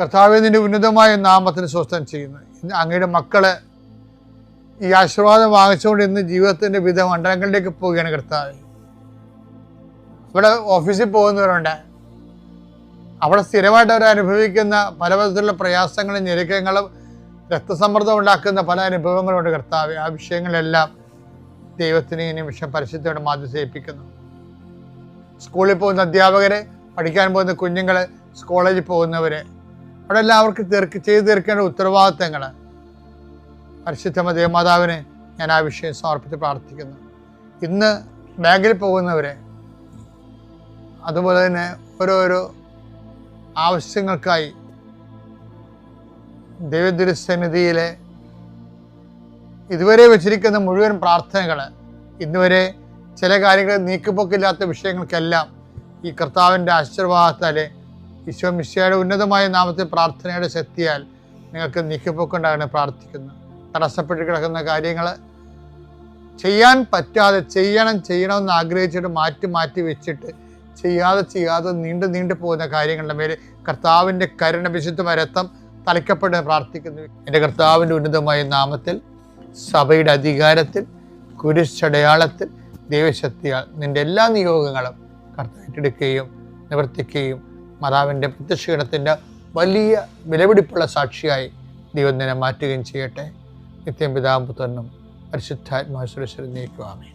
കർത്താവ് നിന്റെ ഉന്നതമായ നാമത്തിന് സ്വസ്ഥം ചെയ്യുന്നു. അങ്ങയുടെ മക്കളെ ഈ ആശീർവാദം വാങ്ങിച്ചുകൊണ്ട് ഇന്ന് ജീവിതത്തിന്റെ വിവിധ മണ്ഡലങ്ങളിലേക്ക് പോവുകയാണ് കർത്താവ്. ഇവിടെ ഓഫീസിൽ പോകുന്നവരുണ്ട്. അവിടെ സ്ഥിരമായിട്ട് അവർ അനുഭവിക്കുന്ന പല വിധത്തിലുള്ള പ്രയാസങ്ങളും ഞെരുക്കങ്ങളും രക്തസമ്മർദ്ദം ഉണ്ടാക്കുന്ന പല അനുഭവങ്ങളുണ്ട് കർത്താവ്. ആ വിഷയങ്ങളെല്ലാം ദൈവത്തിന് ഈ നിമിഷം പരിശുദ്ധയോടെ മാധ്യസേപ്പിക്കുന്നു സ്കൂളിൽ പോകുന്ന അധ്യാപകരെ പഠിക്കാൻ പോകുന്ന കുഞ്ഞുങ്ങൾ കോളേജിൽ പോകുന്നവര് അവിടെ എല്ലാവർക്കും തീർക്ക് ചെയ്തു തീർക്കേണ്ട ഉത്തരവാദിത്തങ്ങൾ പരിശുദ്ധമ ദേവമാതാവിനെ ഞാൻ ആ വിഷയം സമർപ്പിച്ച് പ്രാർത്ഥിക്കുന്നു. ഇന്ന് ബാങ്കിൽ പോകുന്നവരെ അതുപോലെ തന്നെ ഓരോരോ ആവശ്യങ്ങൾക്കായി ദൈവദുരസന്നിധിയിലെ ഇതുവരെ വെച്ചിരിക്കുന്ന മുഴുവൻ പ്രാർത്ഥനകൾ ഇന്നുവരെ ചില കാര്യങ്ങൾ നീക്കുപോക്കില്ലാത്ത വിഷയങ്ങൾക്കെല്ലാം ഈ കർത്താവിന്റെ ആശീർവാദത്താലെ ഈശോ മിശിയുടെ ഉന്നതമായ നാമത്തിൽ പ്രാർത്ഥനയുടെ ശക്തിയാൽ നിങ്ങൾക്ക് നീക്കിപ്പോക്കുണ്ടാകണം പ്രാർത്ഥിക്കുന്നു. തടസ്സപ്പെട്ട് കിടക്കുന്ന കാര്യങ്ങൾ ചെയ്യാൻ പറ്റാതെ ചെയ്യണം ചെയ്യണമെന്ന് ആഗ്രഹിച്ചിട്ട് മാറ്റി മാറ്റി വെച്ചിട്ട് ചെയ്യാതെ ചെയ്യാതെ നീണ്ടു നീണ്ടു പോകുന്ന കാര്യങ്ങളുടെ മേലെ കർത്താവിന്റെ കരുണ വിശുദ്ധ രക്തം തലയ്ക്കപ്പെട്ട് പ്രാർത്ഥിക്കുന്നു. എന്റെ കർത്താവിന്റെ ഉന്നതമായ നാമത്തിൽ സഭയുടെ അധികാരത്തിൽ കുരിശടയാളത്തിൽ ദൈവശക്തിയാൽ നിന്റെ എല്ലാ നിയോഗങ്ങളും കർത്താവ് ഏറ്റെടുക്കുകയും നിവർത്തിക്കുകയും മാതാവിന്റെ പ്രത്യക്ഷീണത്തിന്റെ വലിയ വിലപിടിപ്പുള്ള സാക്ഷിയായി ദൈവം നിന്നെ മാറ്റുകയും ചെയ്യട്ടെ. നിത്യം പിതാമ്പുത്രനും പരിശുദ്ധാത്മാ സുരക്ഷ നീക്കുവാമേ